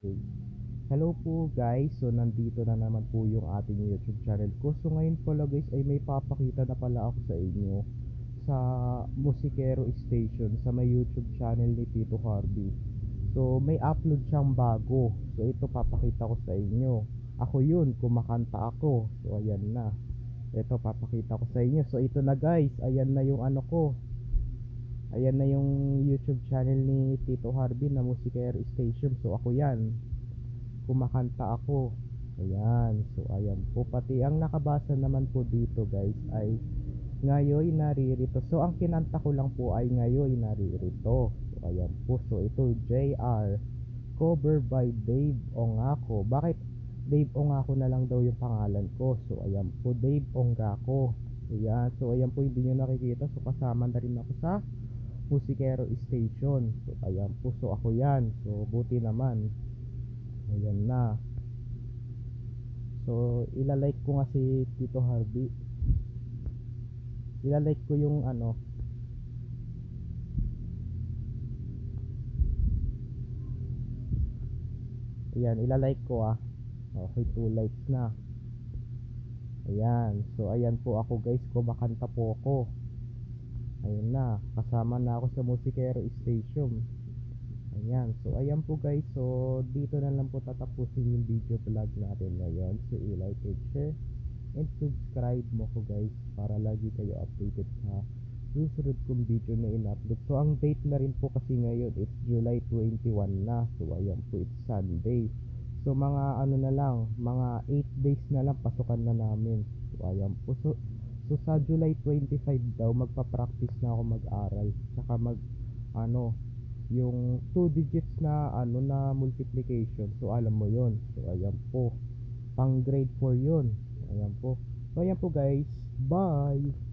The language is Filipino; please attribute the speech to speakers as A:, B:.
A: Okay. Hello po guys, so nandito na naman po yung ating YouTube channel ko. So ngayon pala guys ay may papakita na pala ako sa inyo sa Musikero Station sa may YouTube channel ni Tito Harvey. So may upload siyang bago. So ito papakita ko sa inyo. Ako yun, kumakanta ako. So ayan na. Ito papakita ko sa inyo. So ito na guys, ayan na yung ano ko. Ayan na yung YouTube channel ni Tito Harvey na Musikero Station. So ako yan. Kumakanta ako. Ayan. So ayan po. Pati ang nakabasa naman po dito guys ay ngayoy naririto. So ang kinanta ko lang po ay ngayoy naririto. So ayan po. So ito JR. Cover by Dave Ongako. Bakit Dave Ongako na lang daw yung pangalan ko? So ayan po. Dave Ongako. Ayan. So ayan po hindi nyo nakikita. So kasama na rin ako sa Musikero Station. So, ayan po. So, ako yan. So, buti naman. Ayan na. So, ilalike ko nga si Tito Harvey. Ilalike ko yung ano. Ayan, ilalike ko ah. Okay, 2 likes na. Ayan. So, ayan po ako guys. Kumakanta po ako. Ayun na, kasama na ako sa Musikero Station. Ayan, so ayan po guys. So dito na lang po tatapusin yung video vlog natin ngayon. So i-like and share and subscribe mo ko guys para lagi kayo updated sa susunod kong video na in-upload. So ang date na rin po kasi ngayon it's July 21 na. So ayan po it's Sunday. So mga ano na lang, mga 8 days na lang pasukan na namin. So ayan po. So, So sa July 25 daw magpa-practice na ako mag-aral saka mag ano yung 2 digits na ano na multiplication. So alam mo 'yon. So ayan po. Pang grade 4 'yon. Ayan po. So ayan po guys. Bye.